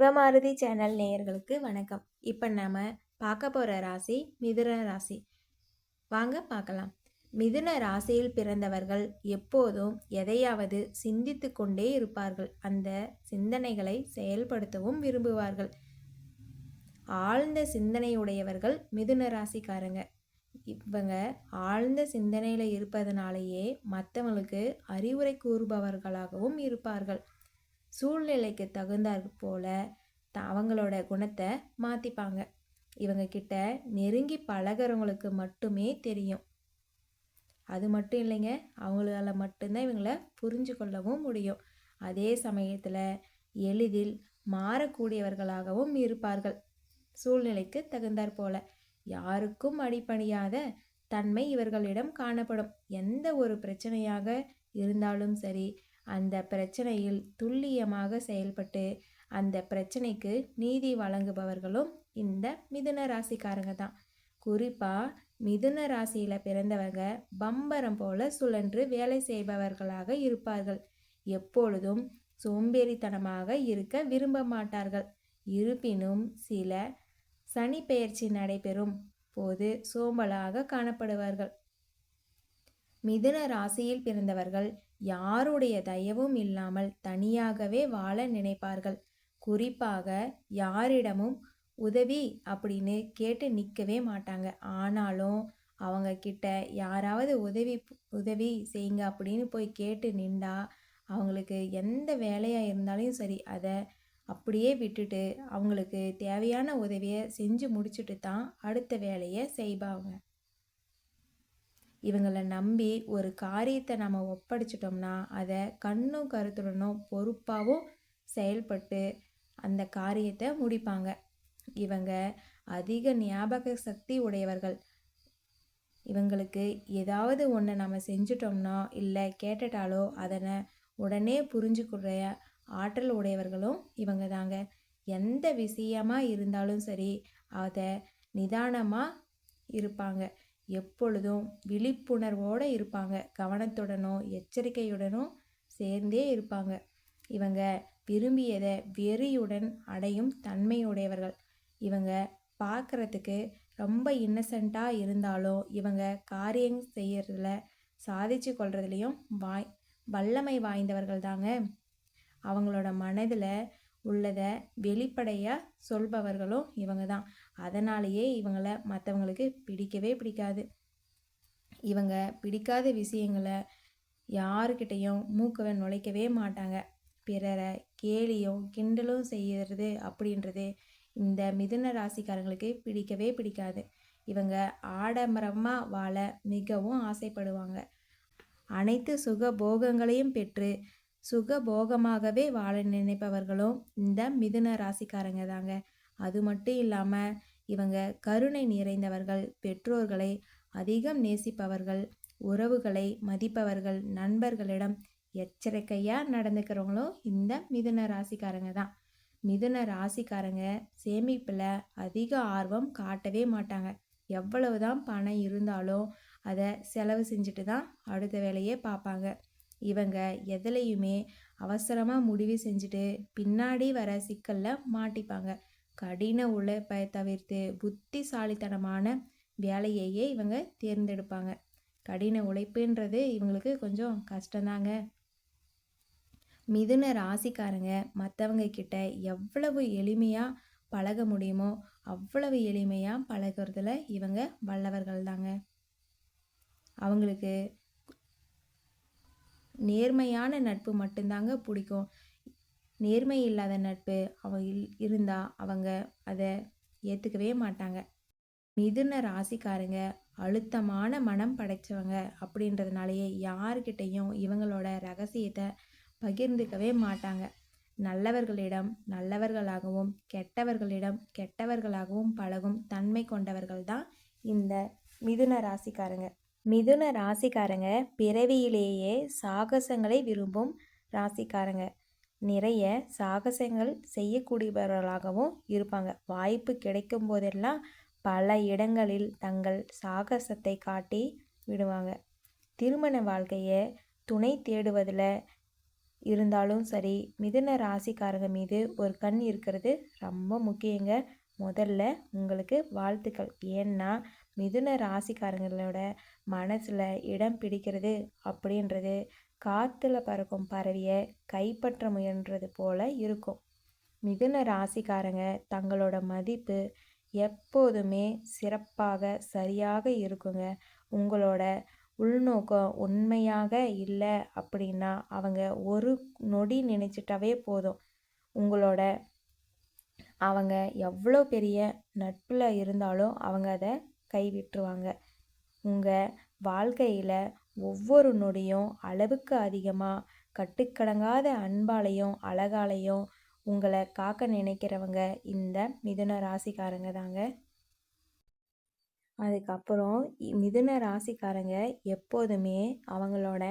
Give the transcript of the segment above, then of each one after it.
சிவமாருதி channel நேயர்களுக்கு வணக்கம். இப்போ நம்ம பார்க்க போகிற ராசி மிதுன ராசி. வாங்க பார்க்கலாம். மிதுன ராசியில் பிறந்தவர்கள் எப்போதும் எதையாவது சிந்தித்து கொண்டே இருப்பார்கள். அந்த சிந்தனைகளை செயல்படுத்தவும் விரும்புவார்கள். ஆழ்ந்த சிந்தனையுடையவர்கள் மிதுன ராசிக்காரங்க. இவங்க ஆழ்ந்த சிந்தனையில் இருப்பதனாலேயே மற்றவங்களுக்கு அறிவுரை கூறுபவர்களாகவும் இருப்பார்கள். சூழ்நிலைக்கு தகுந்தாற் போல த அவங்களோட குணத்தை மாற்றிப்பாங்க இவங்க கிட்ட நெருங்கி பழகிறவங்களுக்கு மட்டுமே தெரியும். அது மட்டும் இல்லைங்க அவங்களால மட்டும்தான் இவங்கள புரிஞ்சு கொள்ளவும் முடியும். அதே சமயத்தில் எளிதில் மாறக்கூடியவர்களாகவும் இருப்பார்கள். சூழ்நிலைக்கு தகுந்தாற் போல யாருக்கும் அடிப்பணியாத தன்மை இவர்களிடம் காணப்படும். எந்த ஒரு பிரச்சனையாக இருந்தாலும் சரி அந்த பிரச்சனையில் துல்லியமாக செயல்பட்டு அந்த பிரச்சனைக்கு நீதி வழங்குபவர்களும் இந்த மிதுன ராசிக்காரங்க தான். குறிப்பாக மிதுன ராசியில் பிறந்தவங்க பம்பரம் போல சுழன்று வேலை செய்பவர்களாக இருப்பார்கள். எப்பொழுதும் சோம்பேறித்தனமாக இருக்க விரும்ப மாட்டார்கள். இருப்பினும் சில சனி பெயர்ச்சி நடைபெறும் போது சோம்பலாக காணப்படுவார்கள். மிதுன ராசியில் பிறந்தவர்கள் யாருடைய தயவும் இல்லாமல் தனியாகவே வாழ நினைப்பார்கள். குறிப்பாக யாரிடமும் உதவி அப்படின்னு கேட்டு நிற்கவே மாட்டாங்க. ஆனாலும் அவங்க கிட்ட யாராவது உதவி உதவி செய்யுங்க அப்படின்னு போய் கேட்டு நின்றா அவங்களுக்கு எந்த வேலையாக இருந்தாலும் சரி அதை அப்படியே விட்டுட்டு அவங்களுக்கு தேவையான உதவியை செஞ்சு முடிச்சுட்டு தான் அடுத்த வேலையை செய்வாங்க இவங்களை நம்பி ஒரு காரியத்தை நம்ம ஒப்படைச்சிட்டோம்னா அதை கண்ணும் கருத்துடனும் பொறுப்பாகவும் செயல்பட்டு அந்த காரியத்தை முடிப்பாங்க. இவங்க அதிக ஞாபக சக்தி உடையவர்கள். இவங்களுக்கு ஏதாவது ஒன்று நம்ம செஞ்சிட்டோம்னா இல்லை கேட்டுட்டாலோ அதனை உடனே புரிஞ்சுக்கிற ஆற்றல் உடையவர்களும் இவங்க தாங்க. எந்த விஷயமாக இருந்தாலும் சரி அதை நிதானமாக இருப்பாங்க. எப்பொழுதும் விழிப்புணர்வோடு இருப்பாங்க. கவனத்துடனும் எச்சரிக்கையுடனும் சேர்ந்தே இருப்பாங்க. இவங்க விரும்பியதை வெறியுடன் அடையும் தன்மையுடையவர்கள். இவங்க பார்க்குறதுக்கு ரொம்ப இன்னசென்ட்டாக இருந்தாலும் இவங்க காரியம் செய்கிறதுல சாதிச்சு கொள்றதுலேயும் வாய் வல்லமை வாய்ந்தவர்கள் தாங்க. அவங்களோட மனதில் உள்ளதை வெளிப்படையாக சொல்பவர்களும் இவங்க தான். அதனாலேயே இவங்களை மற்றவங்களுக்கு பிடிக்கவே பிடிக்காது. இவங்க பிடிக்காத விஷயங்களை யாருக்கிட்டையும் மூக்கவை நுழைக்கவே மாட்டாங்க. பிறரை கேலியும் கிண்டலும் செய்கிறது அப்படின்றது இந்த மிதுன ராசிக்காரங்களுக்கு பிடிக்கவே பிடிக்காது. இவங்க ஆடம்பரமாக வாழ மிகவும் ஆசைப்படுவாங்க. அனைத்து சுக போகங்களையும் பெற்று சுக போகமாகவே வாழ நினைப்பவர்களும் இந்த மிதுன ராசிக்காரங்க தாங்க. அது மட்டும் இல்லாமல் இவங்க கருணை நிறைந்தவர்கள் பெற்றோர்களை அதிகம் நேசிப்பவர்கள் உறவுகளை மதிப்பவர்கள் நண்பர்களிடம் எச்சரிக்கையாக நடந்துக்கிறவங்களும் இந்த மிதுன ராசிக்காரங்க தான். மிதுன ராசிக்காரங்க சேமிப்பில் அதிக ஆர்வம் காட்டவே மாட்டாங்க. எவ்வளவு தான் பணம் இருந்தாலும் அதை செலவு செஞ்சுட்டு தான் அடுத்த வேலையே பார்ப்பாங்க இவங்க எதுலையுமே அவசரமாக முடிவு செஞ்சுட்டு பின்னாடி வர சிக்கலில் மாட்டிப்பாங்க. கடின உழைப்பை தவிர்த்து புத்திசாலித்தனமான வேலையையே இவங்க தேர்ந்தெடுப்பாங்க. கடின உழைப்புன்றது இவங்களுக்கு கொஞ்சம் கஷ்டந்தாங்க. மிதுன ராசிக்காரங்க மற்றவங்க கிட்ட எவ்வளவு எளிமையாக பழக முடியுமோ அவ்வளவு எளிமையாக பழகிறதுல இவங்க வல்லவர்கள் தாங்க அவங்களுக்கு நேர்மையான நட்பு மட்டும்தாங்க பிடிக்கும். நேர்மை இல்லாத நட்பு அவ இருந்தால் அவங்க அதை ஏற்றுக்கவே மாட்டாங்க. மிதுன ராசிக்காரங்க அழுத்தமான மனம் படைச்சவங்க அப்படின்றதுனாலேயே யாருக்கிட்டேயும் இவங்களோட ரகசியத்தை பகிர்ந்துக்கவே மாட்டாங்க. நல்லவர்களிடம் நல்லவர்களாகவும் கெட்டவர்களிடம் கெட்டவர்களாகவும் பழகும் தன்மை கொண்டவர்கள் தான் இந்த மிதுன ராசிக்காரங்க. மிதுன ராசிக்காரங்க பிறவியிலேயே சாகசங்களை விரும்பும் ராசிக்காரங்க. நிறைய சாகசங்கள் செய்யக்கூடியவர்களாகவும் இருப்பாங்க. வாய்ப்பு கிடைக்கும் போதெல்லாம் பல இடங்களில் தங்கள் சாகசத்தை காட்டி விடுவாங்க. திருமண வாழ்க்கையை துணை தேடுவதில் இருந்தாலும் சரி மிதுன ராசிக்காரங்க மீது ஒரு கண் இருக்கிறது ரொம்ப முக்கியங்க. முதல்ல உங்களுக்கு வாழ்த்துக்கள். ஏன்னா மிதுன ராசிக்காரங்களோட மனசில் இடம் பிடிக்கிறது அப்படின்றது காற்றுல பறக்கும் பறவையை கைப்பற்ற முயன்றது போல இருக்கும். மிதுன ராசிக்காரங்க தங்களோட மதிப்பு எப்போதுமே சிறப்பாக சரியாக இருக்குங்க. உங்களோட உள்நோக்கம் உண்மையாக இல்லை அப்படின்னா அவங்க ஒரு நொடி நினச்சிட்டாவே போதும். உங்களோட அவங்க எவ்வளோ பெரிய நட்பில் இருந்தாலும் அவங்க அதை கைவிட்டுருவாங்க. உங்கள் வாழ்க்கையில் ஒவ்வொரு நொடியும் அளவுக்கு அதிகமாக கட்டுக்கடங்காத அன்பாலையும் அழகாலையும் உங்களை காக்க நினைக்கிறவங்க இந்த மிதுன ராசிக்காரங்க தாங்க. அதுக்கப்புறம் இ- மிதுன ராசிக்காரங்க எப்போதுமே அவங்களோட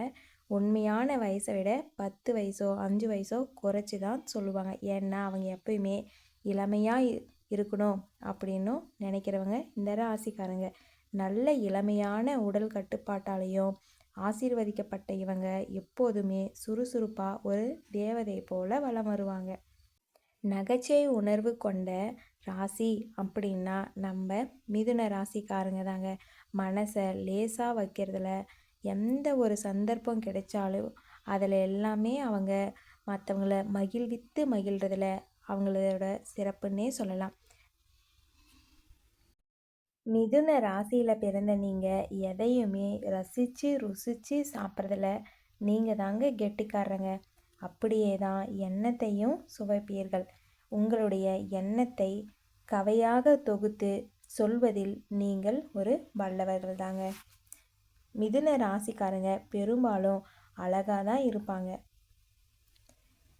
உண்மையான வயசை விட பத்து வயசோ அஞ்சு வயசோ குறைச்சி தான் சொல்லுவாங்க. ஏன்னா அவங்க எப்பயுமே இளமையாக இருக்கணும் அப்படின்னும் நினைக்கிறவங்க இந்த ராசிக்காரங்க. நல்ல இளமையான உடல் கட்டுப்பாட்டாலையும் ஆசீர்வதிக்கப்பட்ட இவங்க எப்போதுமே சுறுசுறுப்பாக ஒரு தேவதை போல வலம் வருவாங்க நகைச்சுவை உணர்வு கொண்ட ராசி அப்படின்னா நம்ம மிதுன ராசிக்காரங்க தாங்க. மனசை லேசாக வைக்கிறதுல எந்த ஒரு சந்தர்ப்பம் கிடைச்சாலும் அதில் எல்லாமே அவங்க மற்றவங்கள மகிழ்வித்து மகிழ்கிறதுல அவங்களோட சிறப்புன்னே சொல்லலாம். மிதுன ராசியில் பிறந்த நீங்கள் எதையுமே ரசித்து ருசித்து சாப்பிட்றதுல நீங்கள் தாங்க கெட்டிக்காரங்க. அப்படியே தான் எண்ணத்தையும் சுவைப்பீர்கள். உங்களுடைய எண்ணத்தை கவையாக தொகுத்து சொல்வதில் நீங்கள் ஒரு வல்லவர்கள் தாங்க. மிதுன ராசிக்காரங்க பெரும்பாலும் அழகாக தான் இருப்பாங்க.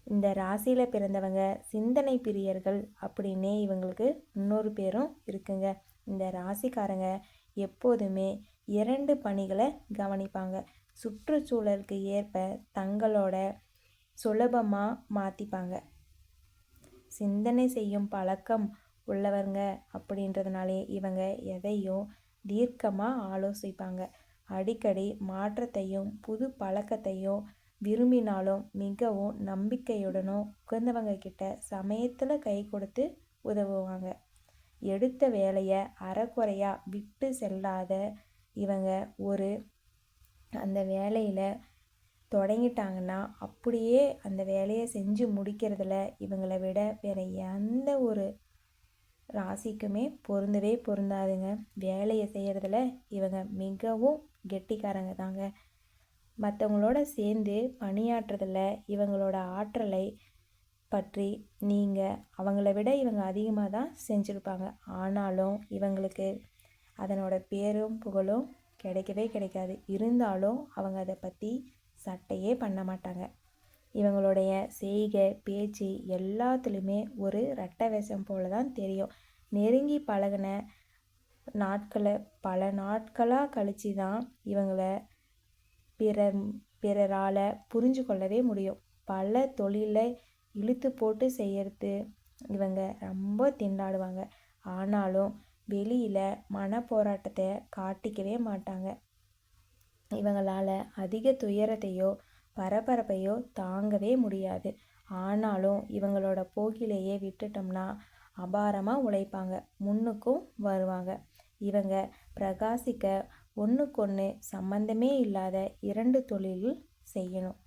இந்த ராசியில் பிறந்தவங்க சிந்தனை பிரியர்கள் அப்படின்னே இவங்களுக்கு இன்னொரு பேரும் இருக்குங்க. இந்த ராசிக்காரங்க எப்போதுமே இரண்டு பணிகளை கவனிப்பாங்க. சுற்றுச்சூழலுக்கு ஏற்ப தங்களோட சுலபமாக மாற்றிப்பாங்க சிந்தனை செய்யும் பழக்கம் உள்ளவங்க அப்படின்றதுனாலே இவங்க எதையும் தீர்க்கமாக ஆலோசிப்பாங்க. அடிக்கடி மாற்றத்தையும் புது பழக்கத்தையும் விரும்பினாலும் மிகவும் நம்பிக்கையுடனும் உகந்தவங்க கிட்ட சமயத்தில் கை கொடுத்து உதவுவாங்க. எடுத்த வேலையை அறக்குறையாக விட்டு செல்லாத இவங்க ஒரு அந்த வேலையில் தொடங்கிட்டாங்கன்னா அப்படியே அந்த வேலையை செஞ்சு முடிக்கிறதுல இவங்களை விட வேறு எந்த ஒரு ராசிக்குமே பொருந்தவே பொருந்தாதுங்க. வேலையை செய்கிறதுல இவங்க மிகவும் கெட்டிக்காரங்க தாங்க. மற்றவங்களோட சேர்ந்து பணியாற்றுறதில் இவங்களோட ஆற்றலை பற்றி நீங்கள் அவங்கள விட இவங்க அதிகமாக தான் செஞ்சுருப்பாங்க. ஆனாலும் இவங்களுக்கு அதனோட பேரும் புகழும் கிடைக்கவே கிடைக்காது. இருந்தாலும் அவங்க அதை பற்றி சட்டையே பண்ண மாட்டாங்க. இவங்களுடைய செய்கை பேச்சு எல்லாத்துலேயுமே ஒரு ரட்ட வேஷம் போல தான் தெரியும். நெருங்கி பழகின நாட்களை பல நாட்களாக கழித்து தான் இவங்களை பிறர் பிறரால் புரிஞ்சு கொள்ளவே முடியும். பல தொழிலை இழுத்து போட்டு செய்கிறது இவங்க ரொம்ப திண்டாடுவாங்க. ஆனாலும் வெளியில் மன போராட்டத்தை காட்டிக்கவே மாட்டாங்க. இவங்களால் அதிக துயரத்தையோ பரபரப்பையோ தாங்கவே முடியாது. ஆனாலும் இவங்களோட போக்கிலேயே விட்டுட்டோம்னா அபாரமாக உழைப்பாங்க. முன்னுக்கும் வருவாங்க. இவங்க பிரகாசிக்க ஒன்றுக்கொன்று சம்பந்தமே இல்லாத இரண்டு தொழில் செய்யணும்.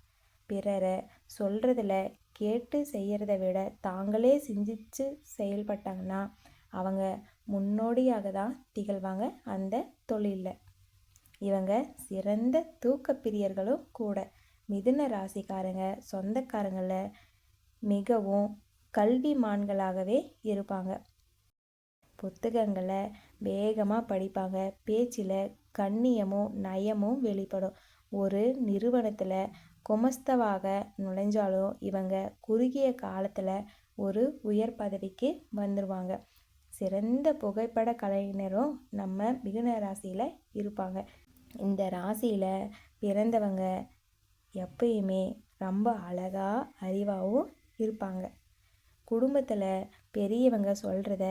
பிறரை சொல்கிறதுல கேட்டு செய்கிறத விட தாங்களே சிந்திச்சு செயல்பட்டாங்கன்னா அவங்க முன்னோடியாக தான் திகழ்வாங்க அந்த தொழிலில். இவங்க சிறந்த தூக்க பிரியர்களும் கூட. மிதுன ராசிக்காரங்க சொந்தக்காரங்களில் மிகவும் கல்விமான்களாகவே இருப்பாங்க. புத்தகங்களை வேகமாக படிப்பாங்க. பேச்சில் கண்ணியமும் நயமும் வெளிப்படும். ஒரு நிறுவனத்தில் குமஸ்தவாக நுழைஞ்சாலும் இவங்க குறுகிய காலத்தில் ஒரு உயர் பதவிக்கு வந்துடுவாங்க சிறந்த புகைப்பட கலைஞரும் நம்ம மிதுன ராசியில் இருப்பாங்க. இந்த ராசியில் பிறந்தவங்க எப்பயுமே ரொம்ப அழகாக அறிவாகவும் இருப்பாங்க. குடும்பத்தில் பெரியவங்க சொல்கிறத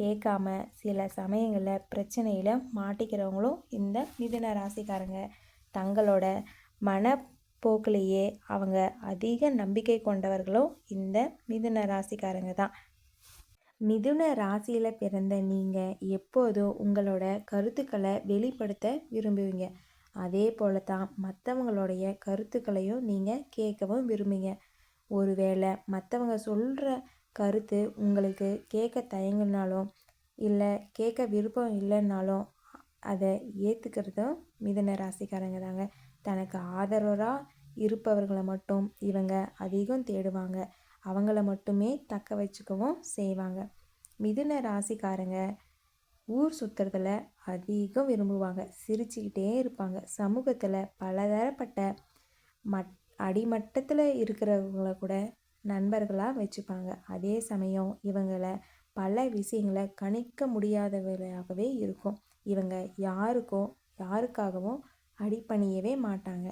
கேட்காம சில சமயங்களில் பிரச்சனையில் மாட்டிக்கிறவங்களும் இந்த மிதுன ராசிக்காரங்க. தங்களோட மன போக்கிலேயே. அவங்க அதிக நம்பிக்கை கொண்டவர்களும் இந்த மிதுன ராசிக்காரங்க தான். மிதுன ராசியில் பிறந்த நீங்கள் எப்போதும் உங்களோட கருத்துக்களை வெளிப்படுத்த விரும்புவீங்க. அதே போல தான் மற்றவங்களுடைய கருத்துக்களையும் நீங்கள் கேட்கவும் விரும்புங்க ஒருவேளை மற்றவங்க சொல்கிற கருத்து உங்களுக்கு கேட்க தயங்கினாலும் இல்லை கேட்க விருப்பம் இல்லைன்னாலும் அதை ஏற்றுக்கிறதும் மிதுன ராசிக்காரங்க தாங்க. தனக்கு ஆதரவாக இருப்பவர்களை மட்டும் இவங்க அதிகம் தேடுவாங்க. அவங்கள மட்டுமே தக்க வச்சுக்கவும் செய்வாங்க. மிதுன ராசிக்காரங்க ஊர் சுற்றுறதுல அதிகம் விரும்புவாங்க. சிரிச்சுக்கிட்டே இருப்பாங்க. சமூகத்தில் பலதரப்பட்ட மட் அடிமட்டத்தில் இருக்கிறவங்கள கூட நண்பர்களாக வச்சுப்பாங்க. அதே சமயம் இவங்களை பல விஷயங்களை கணிக்க முடியாதவர்களாகவே இருக்கும். இவங்க யாருக்கும் யாருக்காகவும் அடிப்பணியவே மாட்டாங்க.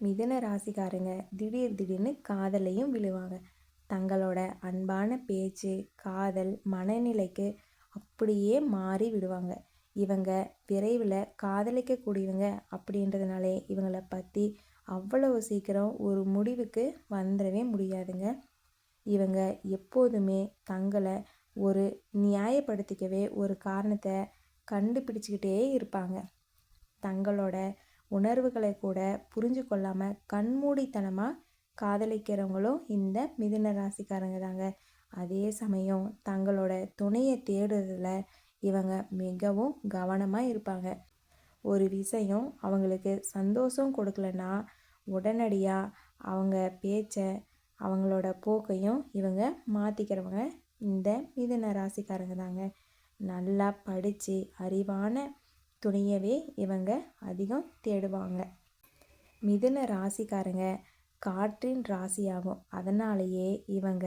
மிதன ராசிக்காரங்க திடீர் திடீர்னு காதலையும் விழுவாங்க. தங்களோட அன்பான பேச்சு காதல் மனநிலைக்கு அப்படியே மாறி விடுவாங்க. இவங்க விரைவில் காதலிக்கக்கூடியவங்க அப்படின்றதுனாலே இவங்களை பற்றி அவ்வளவு சீக்கிரம் ஒரு முடிவுக்கு வந்துடவே முடியாதுங்க. இவங்க எப்போதுமே தங்களை ஒரு நியாயப்படுத்திக்கவே ஒரு காரணத்தை கண்டுபிடிச்சிக்கிட்டே இருப்பாங்க. தங்களோட உணர்வுகளை கூட புரிஞ்சு கொள்ளாமல் கண்மூடித்தனமாக காதலிக்கிறவங்களும் இந்த மிதுன ராசிக்காரங்க தாங்க. அதே சமயம் தங்களோட துணையை தேடுறதுல இவங்க மிகவும் கவனமாக இருப்பாங்க. ஒரு விஷயம் அவங்களுக்கு சந்தோஷம் கொடுக்கலன்னா உடனடியாக அவங்க பேச்சை அவங்களோட போக்கையும் இவங்க மாற்றிக்கிறவங்க இந்த மிதுன ராசிக்காரங்க தாங்க. நல்லா படித்து அறிவான துணையவே இவங்க அதிகம் தேடுவாங்க. மிதுன ராசிக்காரங்க காற்றின் ராசியாகும். அதனாலேயே இவங்க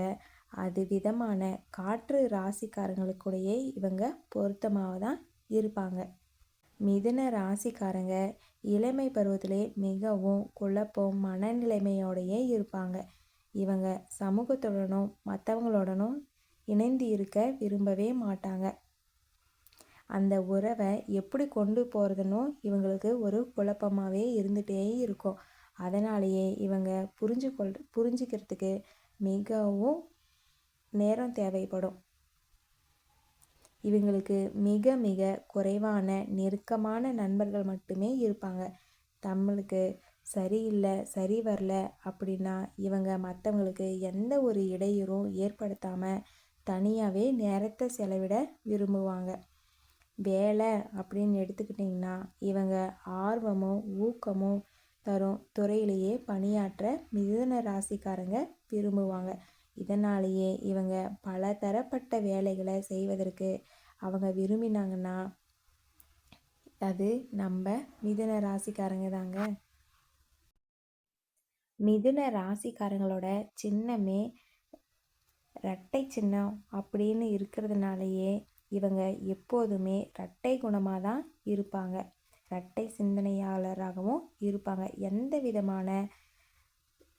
அது விதமான காற்று ராசிக்காரங்களுக்குடையே இவங்க பொருத்தமாக தான் இருப்பாங்க. மிதுன ராசிக்காரங்க இளமை பருவத்திலே மிகவும் குழப்பம் மனநிலைமையோடையே இருப்பாங்க. இவங்க சமூகத்துடனும் மற்றவங்களுடனும் இணைந்து இருக்க விரும்பவே மாட்டாங்க. அந்த உறவை எப்படி கொண்டு போகிறதுனும் இவங்களுக்கு ஒரு குழப்பமாகவே இருந்துகிட்டே இருக்கும். அதனாலேயே இவங்க புரிஞ்சு கொள் புரிஞ்சிக்கிறதுக்கு மிகவும் நேரம் தேவைப்படும். இவங்களுக்கு மிக மிக குறைவான நெருக்கமான நண்பர்கள் மட்டுமே இருப்பாங்க. நம்மளுக்கு சரியில்லை சரி வரல அப்படின்னா இவங்க மற்றவங்களுக்கு எந்த ஒரு இடையூறும் ஏற்படுத்தாமல் தனியாகவே நேரத்தை செலவிட விரும்புவாங்க. வேலை அப்படின்னு எடுத்துக்கிட்டிங்கன்னா இவங்க ஆர்வமும் ஊக்கமும் தரும் துறையிலேயே பணியாற்ற மிதுன ராசிக்காரங்க விரும்புவாங்க. இதனாலேயே இவங்க பல தரப்பட்ட வேலைகளை செய்வதற்கு அவங்க விரும்பினாங்கன்னா அது நம்ம மிதுன ராசிக்காரங்க தாங்க. மிதுன ராசிக்காரங்களோட சின்னமே ரட்டை சின்னம் அப்படின்னு இருக்கிறதுனாலயே இவங்க எப்போதுமே இரட்டை குணமாக தான் இருப்பாங்க. இரட்டை சிந்தனையாளராகவும் இருப்பாங்க. எந்த விதமான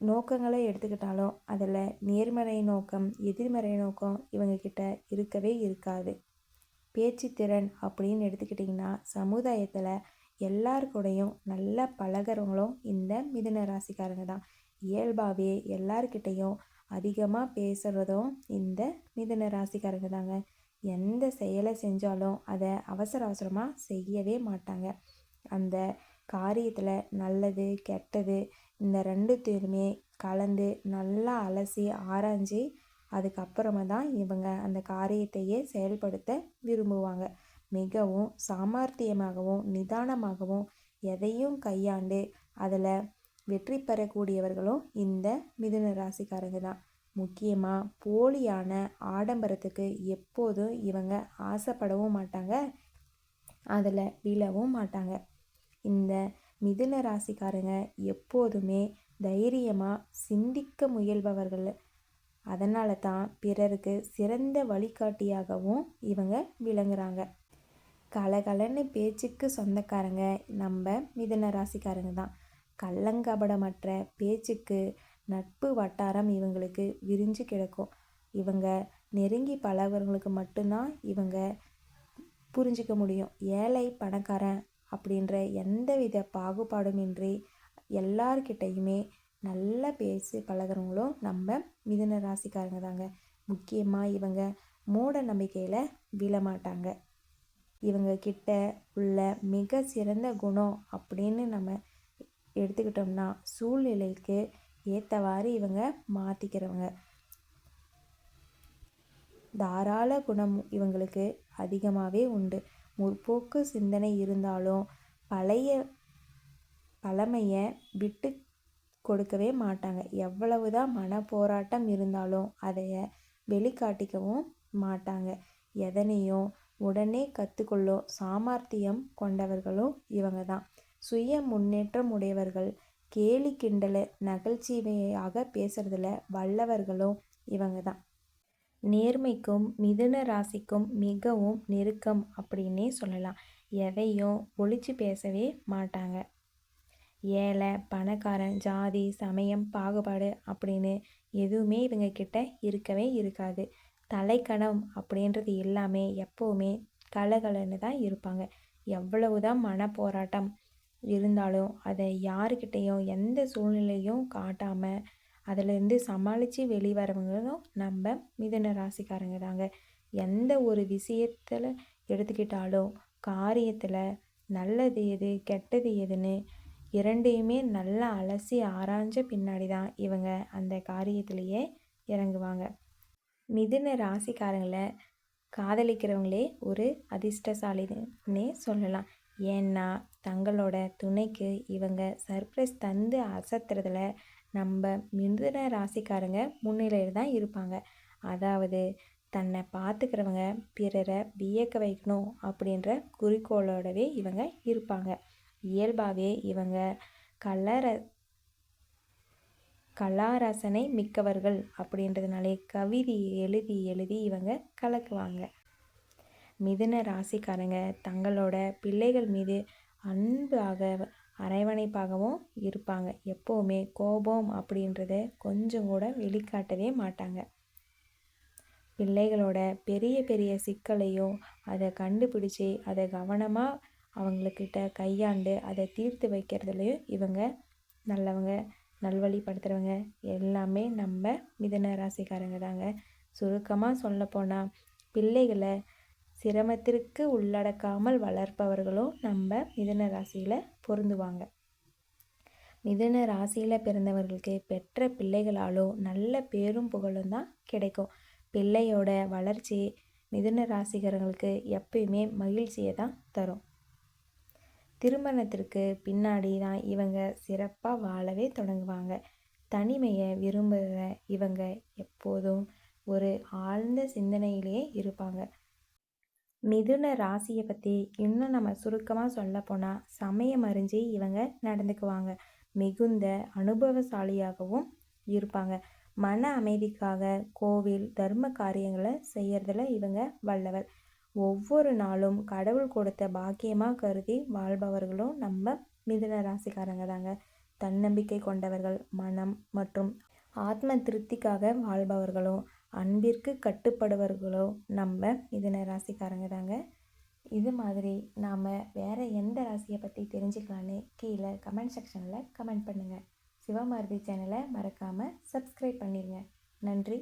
நோக்கங்களை எடுத்துக்கிட்டாலும் அதில் நேர்மறை நோக்கம் எதிர்மறை நோக்கம் இவங்கக்கிட்ட இருக்கவே இருக்காது. பேச்சு திறன் அப்படின்னு எடுத்துக்கிட்டிங்கன்னா சமுதாயத்தில் எல்லாருக்கூடையும் நல்லா பழகிறவங்களும் இந்த மிதுன ராசிக்காரங்க தான். இயல்பாகவே எல்லாருக்கிட்டேயும் அதிகமாக பேசுகிறதும் இந்த மிதுன ராசிக்காரங்க தாங்க. எந்த செயலை செஞ்சாலும் அதை அவசர அவசரமாக செய்யவே மாட்டாங்க. அந்த காரியத்தில் நல்லது கெட்டது இந்த ரெண்டுத்தையுமே கலந்து நல்லா அலசி ஆராய்ஞ்சு அதுக்கப்புறமா தான் இவங்க அந்த காரியத்தையே செயல்படுத்த விரும்புவாங்க. மிகவும் சாமர்த்தியமாகவும் நிதானமாகவும் எதையும் கையாண்டு அதில் வெற்றி பெறக்கூடியவர்களும் இந்த மிதுன ராசிக்காரங்க தான். முக்கியமாக போலியான ஆடம்பரத்துக்கு எப்போதும் இவங்க ஆசைப்படவும் மாட்டாங்க. அதில் விழவும் மாட்டாங்க. இந்த மிதுன ராசிக்காரங்க எப்போதுமே தைரியமாக சிந்திக்க முயல்பவர்கள். அதனால தான் பிறருக்கு சிறந்த வழிகாட்டியாகவும் இவங்க விளங்குறாங்க. கலகலன்னு பேச்சுக்கு சொந்தக்காரங்க நம்ம மிதுன ராசிக்காரங்க தான். கள்ளங்கபடமற்ற பேச்சுக்கு நட்பு வட்டாரம் இவங்களுக்கு விரிஞ்சு கிடக்கும். இவங்க நெருங்கி பழகிறவங்களுக்கு மட்டும்தான் இவங்க புரிஞ்சிக்க முடியும். ஏழை பணக்காரன் அப்படின்ற எந்தவித பாகுபாடுமின்றி எல்லார்கிட்டையுமே நல்லா பேசி பழகுறவங்களும் நம்ம மிதுன ராசிக்காரங்க தாங்க. முக்கியமாக இவங்க மூட நம்பிக்கையில் விழமாட்டாங்க இவங்க கிட்ட உள்ள மிக சிறந்த குணம் அப்படின்னு நம்ம எடுத்துக்கிட்டோம்னா சூழ்நிலைக்கு ஏற்றவாறு இவங்க மாற்றிக்கிறவங்க தாராள குணம் இவங்களுக்கு அதிகமாகவே உண்டு. முற்போக்கு சிந்தனை இருந்தாலும் பழைய பழமையை விட்டு கொடுக்கவே மாட்டாங்க. எவ்வளவு தான் மன போராட்டம் இருந்தாலும் அதைய வெளிக்காட்டிக்கவும் மாட்டாங்க. எதனையும் உடனே கற்றுக்கொள்ளும் சாமர்த்தியம் கொண்டவர்களும் இவங்க தான். சுய முன்னேற்றம் உடையவர்கள் கேலி கிண்டலை நகைச்சுவையாக பேசுறதுல வல்லவர்களும் இவங்க தான் நேர்மைக்கும் மிதுன ராசிக்கும் மிகவும் நெருக்கம் அப்படின்னே சொல்லலாம். எதையும் ஒழிச்சு பேசவே மாட்டாங்க. ஏழை பணக்காரன் ஜாதி சமயம் பாகுபாடு அப்படின்னு எதுவுமே இவங்க கிட்ட இருக்கவே இருக்காது. தலைக்கணம் அப்படின்றது எல்லாமே எப்போவுமே கலகலன்னு தான் இருப்பாங்க. எவ்வளவு தான் மன போராட்டம் இருந்தாலும் அதை யாருக்கிட்டேயும் எந்த சூழ்நிலையும் காட்டாமல் அதிலேருந்து சமாளித்து வெளிவரவங்களும் நம்ம மிதுன ராசிக்காரங்க தாங்க. எந்த ஒரு விஷயத்தில் எடுத்துக்கிட்டாலும் காரியத்தில் நல்லது எது கெட்டது எதுன்னு இரண்டையுமே நல்லா அலசி ஆராய்ஞ்ச பின்னாடி தான் இவங்க அந்த காரியத்திலேயே இறங்குவாங்க. மிதுன ராசிக்காரங்களை காதலிக்கிறவங்களே ஒரு அதிர்ஷ்டசாலின்னே சொல்லலாம். ஏன்னா தங்களோட துணைக்கு இவங்க சர்ப்ரைஸ் தந்து அசத்துறதுல நம்ம மிதுன ராசிக்காரங்க முன்னிலையில் தான் இருப்பாங்க. அதாவது தன்னை பார்த்துக்கிறவங்க பிறரை வியக்க வைக்கணும் அப்படின்ற குறிக்கோளோடவே இவங்க இருப்பாங்க. இயல்பாகவே இவங்க கலர கலாரசனை மிக்கவர்கள் அப்படின்றதுனாலே கவிதை எழுதி எழுதி இவங்க கலக்குவாங்க. மிதுன ராசிக்காரங்க தங்களோட பிள்ளைகள் மீது அன்பாக அரவணைப்பாகவும் இருப்பாங்க. எப்போவுமே கோபம் அப்படின்றத கொஞ்சம் கூட வெளிக்காட்டவே மாட்டாங்க. பிள்ளைகளோட பெரிய பெரிய சிக்கலையும் அதை கண்டுபிடிச்சி அதை கவனமாக அவங்களுக்கிட்ட கையாண்டு அதை தீர்த்து வைக்கிறதுலையும் இவங்க நல்லவங்க நல்வழிப்படுத்துகிறவங்க எல்லாமே நம்ம மிதன ராசிக்காரங்க தாங்க. சுருக்கமாக சொல்லப்போனால் பிள்ளைகளை சிரமத்திற்கு உள்ளடக்காமல் வளர்ப்பவர்களும் நம்ம மிதன ராசியில் பொருந்துவாங்க. மிதன ராசியில் பிறந்தவர்களுக்கு பெற்ற பிள்ளைகளாலும் நல்ல பேரும் புகழும் தான் கிடைக்கும். பிள்ளையோட வளர்ச்சி மிதுன ராசிகரங்களுக்கு எப்பயுமே மகிழ்ச்சியை தான் தரும். திருமணத்திற்கு பின்னாடி தான் இவங்க சிறப்பாக வாழவே தொடங்குவாங்க. தனிமையை விரும்புகிற இவங்க எப்போதும் ஒரு ஆழ்ந்த சிந்தனையிலேயே இருப்பாங்க. மிதுன ராசியை பற்றி இன்னும் நம்ம சுருக்கமாக சொல்ல போனால் சமயம் அறிஞ்சு இவங்க நடந்துக்குவாங்க. மிகுந்த அனுபவசாலியாகவும் இருப்பாங்க. மன அமைதிக்காக கோவில் தர்ம காரியங்களை செய்யறதுல இவங்க வல்லவர். ஒவ்வொரு நாளும் கடவுள் கொடுத்த பாக்கியமாக கருதி வாழ்பவர்களும் நம்ம மிதுன ராசிக்காரங்க தாங்க. தன்னம்பிக்கை கொண்டவர்கள் மனம் மற்றும் ஆத்ம திருப்திக்காக வாழ்பவர்களும் அன்பிற்கு கட்டுப்படுவர்களோ நம்ம மிதுன ராசிக்காரங்க தாங்க. இது மாதிரி நாம் வேறு எந்த ராசியை பற்றி தெரிஞ்சுக்கலான்னு கீழே கமெண்ட் செக்ஷனில் கமெண்ட் பண்ணுங்கள் சிவமாருதி சேனலை மறக்காமல் சப்ஸ்கிரைப் பண்ணிடுங்க நன்றி.